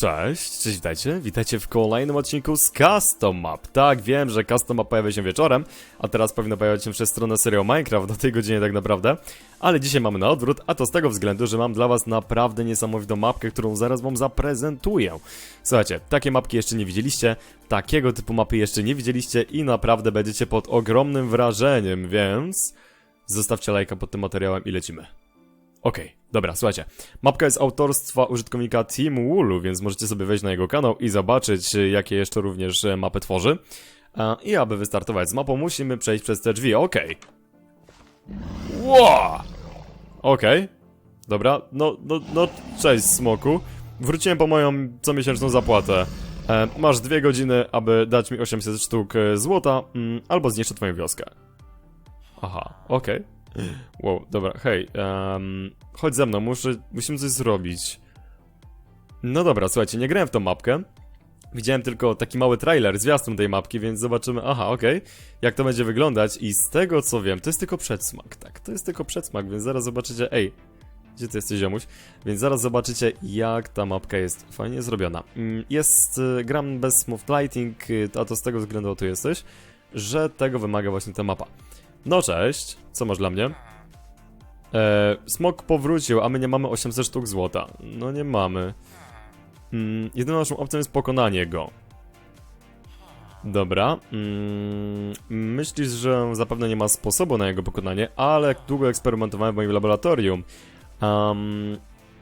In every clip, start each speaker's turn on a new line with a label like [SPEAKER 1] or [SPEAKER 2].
[SPEAKER 1] Cześć, cześć, witajcie, witajcie w kolejnym odcinku z Custom Map. Tak, wiem, że Custom Map pojawia się wieczorem, a teraz powinno pojawiać się przez stronę serial Minecraft do tej godzinie tak naprawdę. Ale dzisiaj mamy na odwrót, a to z tego względu, że mam dla was naprawdę niesamowitą mapkę, którą zaraz wam zaprezentuję. Słuchajcie, takie mapki jeszcze nie widzieliście, takiego typu mapy jeszcze nie widzieliście i naprawdę będziecie pod ogromnym wrażeniem, więc... Zostawcie lajka pod tym materiałem i lecimy. Okej, dobra, słuchajcie. Mapka jest autorstwa użytkownika Team Woolu, więc możecie sobie wejść na jego kanał i zobaczyć, jakie jeszcze również e, mapy tworzy. E, I aby wystartować z mapą, musimy przejść przez te drzwi, okej. Wow! Okej. Dobra, no, no, no, cześć smoku. Wróciłem po moją comiesięczną zapłatę. E, masz dwie godziny, aby dać mi 800 sztuk złota, mm, albo zniszczę twoją wioskę. Aha, okej. Wow, dobra, hej, em, chodź ze mną, muszę, musimy coś zrobić. No dobra, słuchajcie, nie grałem w tą mapkę. Widziałem tylko taki mały trailer, zwiastun tej mapki, więc zobaczymy, aha, okej, jak to będzie wyglądać i z tego co wiem, to jest tylko przedsmak, tak, to jest tylko przedsmak, więc zaraz zobaczycie, ej, gdzie ty jesteś ziomuś? Więc zaraz zobaczycie, jak ta mapka jest fajnie zrobiona. Mm, Jest, y, gram bez smooth lighting, y, a to z tego względu, tu jesteś, że tego wymaga właśnie ta mapa. No cześć, co masz dla mnie? E, smok powrócił, a my nie mamy 800 sztuk złota. No nie mamy. Mm, jedyną naszą opcją jest pokonanie go. Dobra. Mm, myślisz, że zapewne nie ma sposobu na jego pokonanie, ale długo eksperymentowałem w moim laboratorium. Um,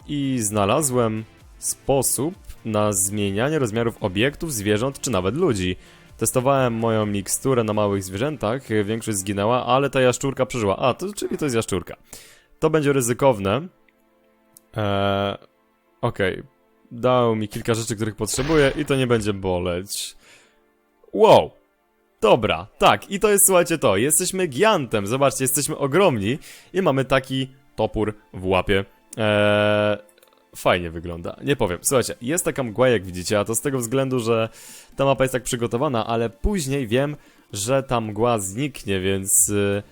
[SPEAKER 1] I znalazłem sposób na zmienianie rozmiarów obiektów, zwierząt czy nawet ludzi. Testowałem moją miksturę na małych zwierzętach, y, większość zginęła, ale ta jaszczurka przeżyła. A, to czyli to jest jaszczurka. To będzie ryzykowne. Eee, Okej. Dał mi kilka rzeczy, których potrzebuję i to nie będzie boleć. Wow! Dobra, tak, i to jest, słuchajcie, to. Jesteśmy giantem, zobaczcie, jesteśmy ogromni i mamy taki topór w łapie. Eee, fajnie wygląda, nie powiem. Słuchajcie, jest taka mgła, jak widzicie, a to z tego względu, że ta mapa jest tak przygotowana, ale później wiem, że ta mgła zniknie, więc... y,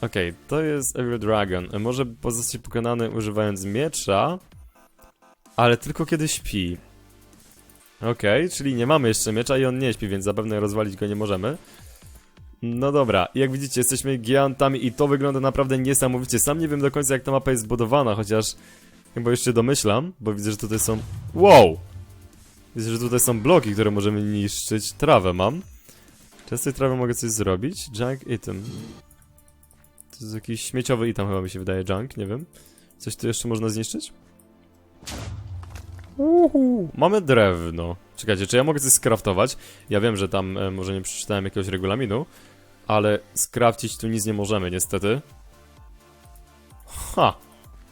[SPEAKER 1] Okej, to jest Evil Dragon. Może pozostać pokonany używając miecza, ale tylko kiedy śpi. Okej, czyli nie mamy jeszcze miecza i on nie śpi, więc zapewne rozwalić go nie możemy. No dobra, jak widzicie, jesteśmy gigantami i to wygląda naprawdę niesamowicie. Sam nie wiem do końca, jak ta mapa jest zbudowana, chociaż chyba już się domyślam, bo widzę, że tutaj są... Wow! Widzę, że tutaj są bloki, które możemy niszczyć. Trawę mam. Czy z tej trawy mogę coś zrobić? Junk item. To jest jakiś śmieciowy item chyba mi się wydaje, junk, nie wiem. Coś tu jeszcze można zniszczyć? Uhu. Mamy drewno. Czekajcie, czy ja mogę coś skraftować? Ja wiem, że tam e, może nie przeczytałem jakiegoś regulaminu, ale skrafcić tu nic nie możemy, niestety. Ha!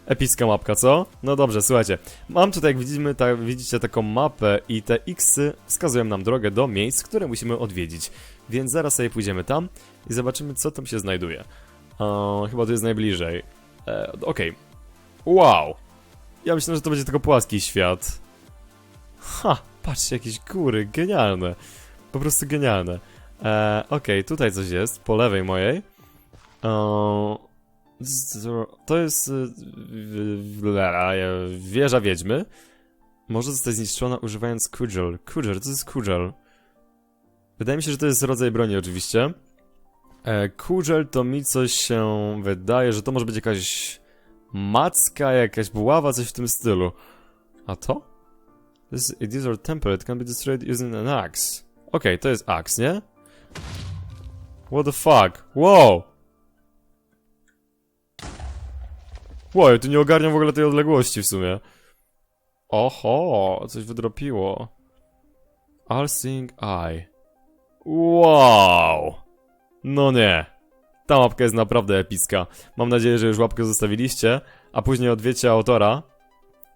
[SPEAKER 1] Epicka mapka, co? No dobrze, słuchajcie. Mam tutaj, jak widzimy, ta, widzicie taką mapę i te xy wskazują nam drogę do miejsc, które musimy odwiedzić. Więc zaraz sobie pójdziemy tam i zobaczymy, co tam się znajduje. Eee, chyba to jest najbliżej. Eee, Okej. Wow! Ja myślę, że to będzie tylko płaski świat. Ha! Patrzcie, jakieś góry, genialne. Po prostu genialne. Eee, Okej, tutaj coś jest, po lewej mojej. Eee, z- to jest y, wieża wiedźmy. Może zostać zniszczona używając Kudgel. Kudgel, to jest Kudgel. Wydaje mi się, że to jest rodzaj broni oczywiście. E, Kudgel to mi coś się wydaje, że to może być jakaś macka, jakaś buława, coś w tym stylu. A to? This is our temple, it can be destroyed using an axe. Okej, to jest axe, nie? What the fuck? Wow! Wow, ja tu nie ogarniam w ogóle tej odległości w sumie. Oho, coś wydropiło. All Seeing Eye. Wow! No nie. Ta mapka jest naprawdę epicka. Mam nadzieję, że już łapkę zostawiliście, a później odwiecie autora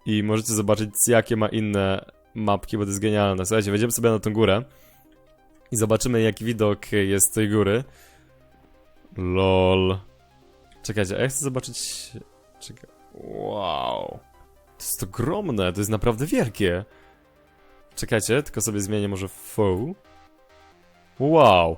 [SPEAKER 1] i możecie zobaczyć, jakie ma inne mapki, bo to jest genialne. Słuchajcie, wejdziemy sobie na tą górę i zobaczymy, jaki widok jest z tej góry. LOL. Czekajcie, a ja chcę zobaczyć... Czekaj. Wow. To jest ogromne, to jest naprawdę wielkie. Czekajcie, tylko sobie zmienię może full. Wow.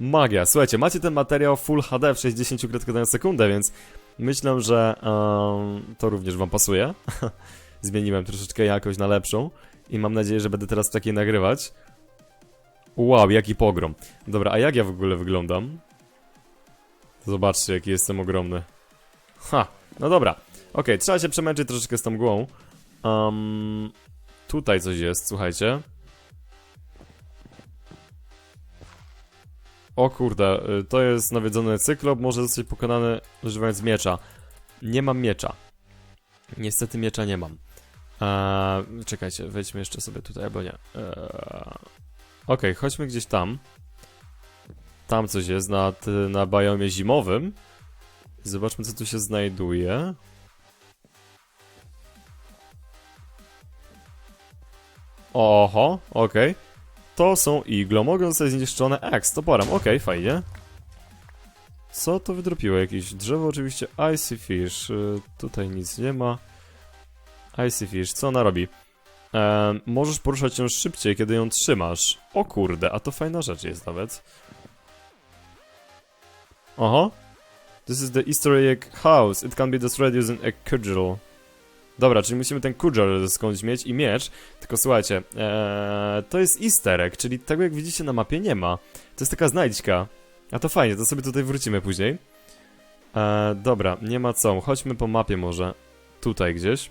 [SPEAKER 1] Magia. Słuchajcie, macie ten materiał Full HD w 60 klatkach na sekundę, więc myślę, że em, to również wam pasuje. Zmieniłem troszeczkę jakość na lepszą. i mam nadzieję, że będę teraz w takiej nagrywać. Wow, jaki pogrom. Dobra, a jak ja w ogóle wyglądam? Zobaczcie, jaki jestem ogromny. Ha, no dobra. Okej, trzeba się przemęczyć troszeczkę z tą mgłą. Um, tutaj coś jest, słuchajcie. O kurde, y, to jest nawiedzony cyklop, może zostać pokonany używając miecza. Nie mam miecza. Niestety miecza nie mam. Eee, czekajcie, wejdźmy jeszcze sobie tutaj, albo nie. Eee, Okej, chodźmy gdzieś tam. Tam coś jest na, na biomie zimowym. Zobaczmy, co tu się znajduje. Oho, okej. To są iglo, mogą zostać zniszczone X, toporem, okej, fajnie. Co to wydropiło? Jakieś drzewo oczywiście, Icy Fish, y, tutaj nic nie ma. Icy Fish, co ona robi? Możesz poruszać ją szybciej, kiedy ją trzymasz. O kurde, a to fajna rzecz jest nawet. Oho. This is the easter egg house. It can be destroyed using a cudgel. Dobra, czyli musimy ten cudgel skądś mieć i miecz. Tylko słuchajcie, ee, to jest easter egg, czyli tego jak widzicie na mapie nie ma. To jest taka znajdźka. A to fajnie, to sobie tutaj wrócimy później. E, dobra, nie ma co. Chodźmy po mapie może. Tutaj gdzieś.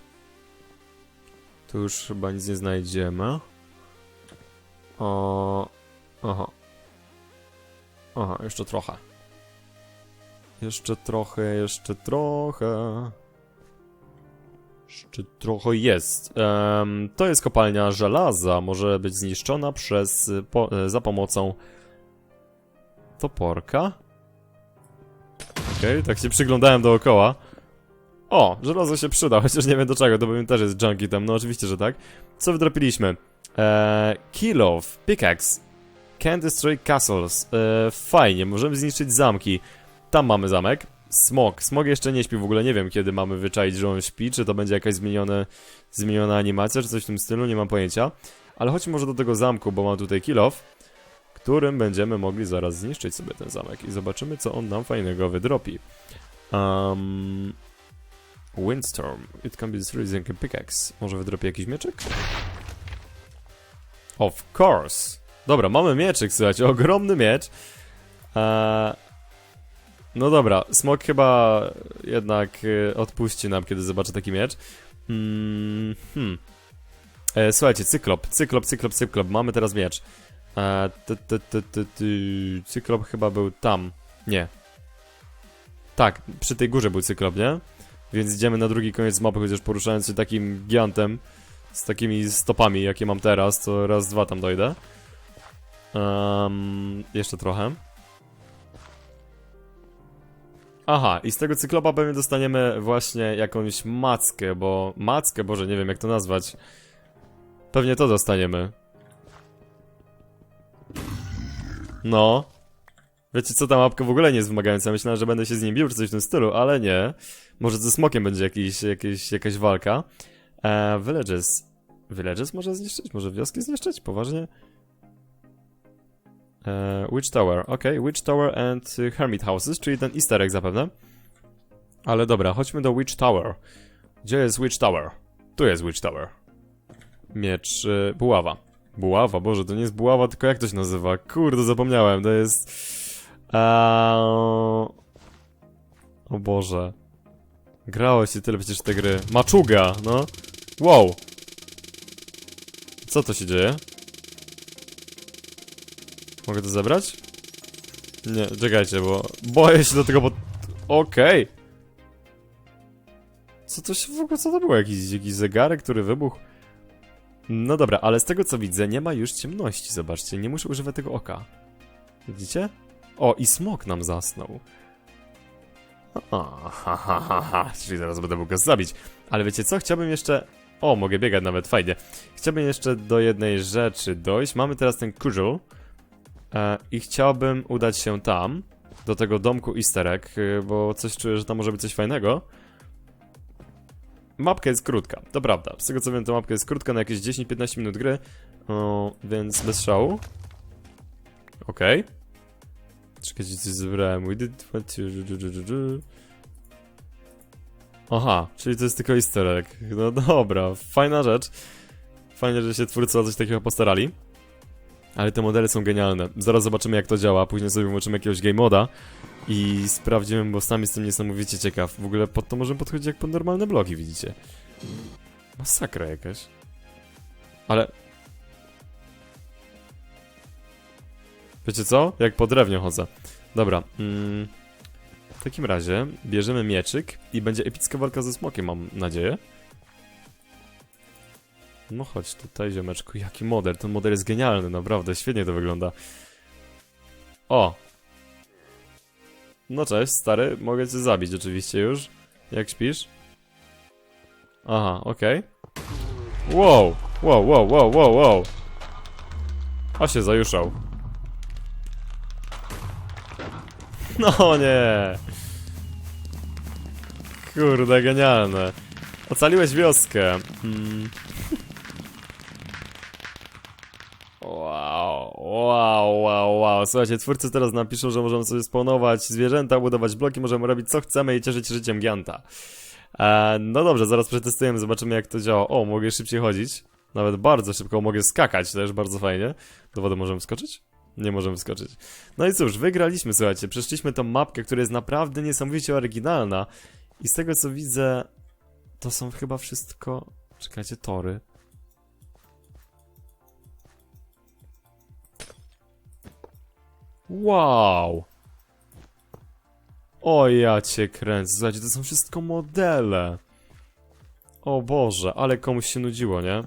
[SPEAKER 1] Tu już chyba nic nie znajdziemy. O... Aha. Aha, jeszcze trochę. Jeszcze trochę, jeszcze trochę. Jeszcze trochę jest. Em, to jest kopalnia żelaza. Może być zniszczona przez, po, e, za pomocą toporka. Okej, tak się przyglądałem dookoła. O, żelazo się przyda, chociaż nie wiem do czego, to bym też jest junkie tam, no oczywiście, że tak. Co wydropiliśmy? Eee, kill off, pickaxe, can destroy castles. Eee, fajnie, możemy zniszczyć zamki. Tam mamy zamek. Smog. Smog jeszcze nie śpi w ogóle, nie wiem kiedy mamy wyczaić, że on śpi, czy to będzie jakaś zmienione, zmieniona animacja, czy coś w tym stylu, nie mam pojęcia. Ale chodźmy może do tego zamku, bo mam tutaj kill off, którym będziemy mogli zaraz zniszczyć sobie ten zamek i zobaczymy, co on nam fajnego wydropi. Um, Windstorm. It can be destroyed using a pickaxe. Może wydropi jakiś mieczek? Of course. Dobra, mamy mieczyk, słuchajcie, ogromny miecz. Eee, no dobra, smok chyba jednak e, odpuści nam, kiedy zobaczy taki miecz. Mm, hmm. E, słuchajcie, cyklop, cyklop, cyklop, cyklop. Mamy teraz miecz. E, ty, ty, ty, ty, ty. Cyklop chyba był tam. Nie. Tak, przy tej górze był cyklop, nie? Więc idziemy na drugi koniec mapy, chociaż poruszając się takim giantem z takimi stopami, jakie mam teraz, to raz, dwa tam dojdę. Um, jeszcze trochę. Aha, i z tego cyklopa pewnie dostaniemy właśnie jakąś mackę, bo... Mackę, boże, nie wiem jak to nazwać. Pewnie to dostaniemy. No. Wiecie co, ta mapka w ogóle nie jest wymagająca. Myślałem, że będę się z nim bił czy coś w tym stylu, ale nie. Może ze smokiem będzie jakiś, jakiś, jakaś walka. E, villages. Villages może zniszczyć? Może wioski zniszczyć? Poważnie? E, Witch Tower, ok, Witch Tower and Hermit Houses, czyli ten easter egg zapewne. Ale dobra, chodźmy do Witch Tower. Gdzie jest Witch Tower? Tu jest Witch Tower. Miecz, y, buława. Buława, boże, to nie jest buława, tylko jak to się nazywa? Kurde, zapomniałem, to jest... Eee... O Boże. Grało się tyle przecież te gry. Maczuga, no. Wow. Co to się dzieje? Mogę to zebrać? Nie, czekajcie, bo boję się do tego, bo... Okej. Co to się w ogóle, co to było? Jakiś, jakiś zegarek, który wybuchł? No dobra, ale z tego co widzę, nie ma już ciemności, zobaczcie, nie muszę używać tego oka. Widzicie? O, i smok nam zasnął. A, ha, ha, ha, ha. Czyli zaraz będę mógł go zabić. Ale wiecie co? Chciałbym jeszcze... O, mogę biegać nawet, fajnie. Chciałbym jeszcze do jednej rzeczy dojść. Mamy teraz ten cudgel. E, I chciałbym udać się tam, do tego domku easter egg, y, bo coś czuję, że tam może być coś fajnego. Mapka jest krótka, to prawda. Z tego co wiem, to mapka jest krótka na jakieś 10-15 minut gry, o, więc bez szału. Okej. Okay. Czekajcie, coś zebrałem. We did what you-. Aha, czyli to jest tylko easter egg. No dobra, fajna rzecz. Fajnie, że się twórcy o coś takiego postarali. Ale te modele są genialne. Zaraz zobaczymy jak to działa, później sobie włączymy jakiegoś game moda i sprawdzimy, bo sam jestem niesamowicie ciekaw. W ogóle pod to możemy podchodzić jak pod normalne bloki, widzicie. Masakra jakaś. Ale... Wiecie co? Jak po drewnie chodzę. Dobra. Mm, w takim razie bierzemy mieczyk i będzie epicka walka ze smokiem, mam nadzieję. No chodź tutaj, ziomeczku. Jaki model. Ten model jest genialny, naprawdę. Świetnie to wygląda. O! No cześć, stary. Mogę cię zabić oczywiście już. Jak śpisz? Aha, okej. Wow! Wow, wow, wow, wow, wow! A się zajuszał. No nie! Kurde, genialne. Ocaliłeś wioskę. Mm. Wow, wow, wow. Słuchajcie, twórcy teraz napiszą, że możemy sobie spawnować zwierzęta, budować bloki, możemy robić co chcemy i cieszyć życiem Gianta. E, no dobrze, zaraz przetestujemy, zobaczymy jak to działa. O, mogę szybciej chodzić. Nawet bardzo szybko mogę skakać, też bardzo fajnie. Do wody możemy wskoczyć? Nie możemy wskoczyć. No i cóż, wygraliśmy, słuchajcie. Przeszliśmy tą mapkę, która jest naprawdę niesamowicie oryginalna. I z tego co widzę, to są chyba wszystko... Czekajcie, tory. Wow! O ja cię kręcę, słuchajcie, to są wszystko modele. O Boże, ale komuś się nudziło, nie?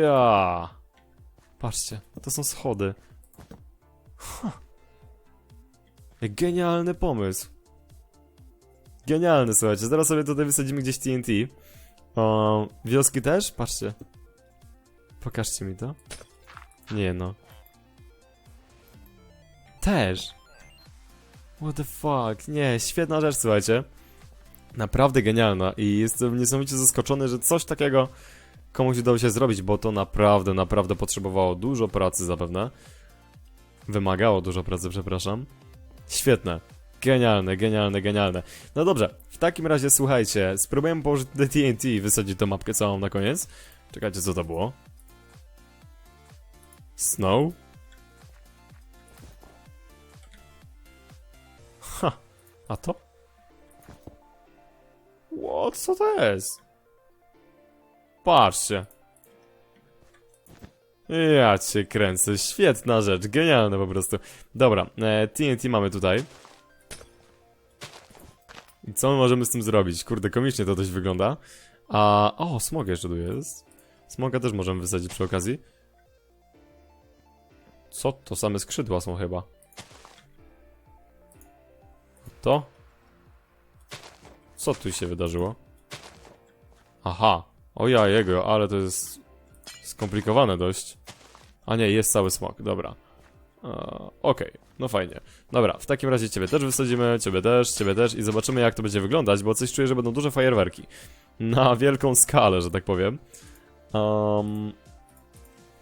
[SPEAKER 1] Ja. Patrzcie, to są schody. Huh. Genialny pomysł. Genialny, słuchajcie. Zaraz sobie tutaj wysadzimy gdzieś TNT. O, wioski też? Patrzcie. Pokażcie mi to. Nie no. Też. What the fuck? Nie, świetna rzecz, słuchajcie. Naprawdę genialna i jestem niesamowicie zaskoczony, że coś takiego komuś udało się zrobić, bo to naprawdę, naprawdę potrzebowało dużo pracy zapewne. Wymagało dużo pracy, przepraszam. Świetne. Genialne, genialne, genialne. No dobrze, w takim razie słuchajcie, spróbujemy położyć te TNT i wysadzić tą mapkę całą na koniec. Czekajcie, co to było? Snow? A to? What, co to jest? Patrzcie. Ja cię kręcę, świetna rzecz, genialne po prostu. Dobra, e, TNT mamy tutaj. I co my możemy z tym zrobić? Kurde, komicznie to dość wygląda. A, o, smog jeszcze tu jest. Smoga też możemy wysadzić przy okazji. Co? To same skrzydła są chyba. To? Co tu się wydarzyło? Aha. O ja jego, ale to jest skomplikowane dość. A nie, jest cały smok, dobra. Eee, Okej, no fajnie. Dobra, w takim razie ciebie też wysadzimy, ciebie też, ciebie też i zobaczymy jak to będzie wyglądać, bo coś czuję, że będą duże fajerwerki. Na wielką skalę, że tak powiem. Um,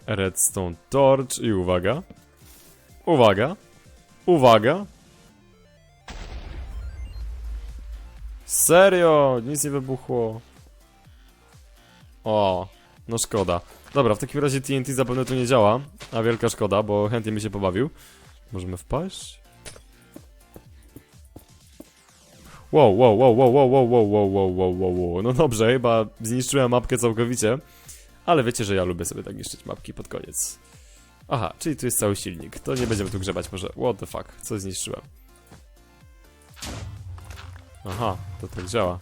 [SPEAKER 1] redstone torch i uwaga. Uwaga. Uwaga. Serio? Nic nie wybuchło. O, no szkoda. Dobra, w takim razie TNT zapewne tu nie działa, a wielka szkoda, bo chętnie mi się pobawił. Możemy wpaść? Wow, wow, wow, wow, wow, wow, wow, wow, wow, wow, wow, wow. No dobrze, chyba zniszczyłem mapkę całkowicie. Ale wiecie, że ja lubię sobie tak niszczyć mapki pod koniec. Aha, czyli tu jest cały silnik. To nie będziemy tu grzebać może. What the fuck, co zniszczyłem? Aha, to tak działa.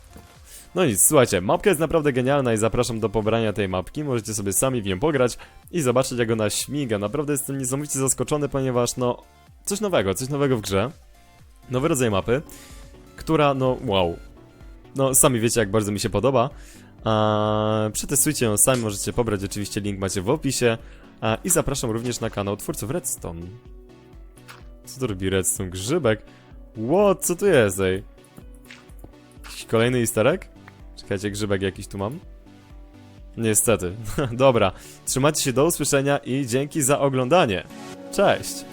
[SPEAKER 1] No nic, słuchajcie, mapka jest naprawdę genialna i zapraszam do pobrania tej mapki. Możecie sobie sami w nią pograć i zobaczyć jak ona śmiga. Naprawdę jestem niesamowicie zaskoczony, ponieważ no, coś nowego, coś nowego w grze. Nowy rodzaj mapy, która no, wow. No, sami wiecie jak bardzo mi się podoba. A, przetestujcie ją sami, możecie pobrać, oczywiście link macie w opisie. I zapraszam również na kanał twórców Redstone. Co to robi Redstone? Grzybek? What? Co tu jest, ej? Kolejny easter egg? Czekajcie, grzybek jakiś tu mam? Niestety. Dobra, trzymajcie się, do usłyszenia i dzięki za oglądanie. Cześć!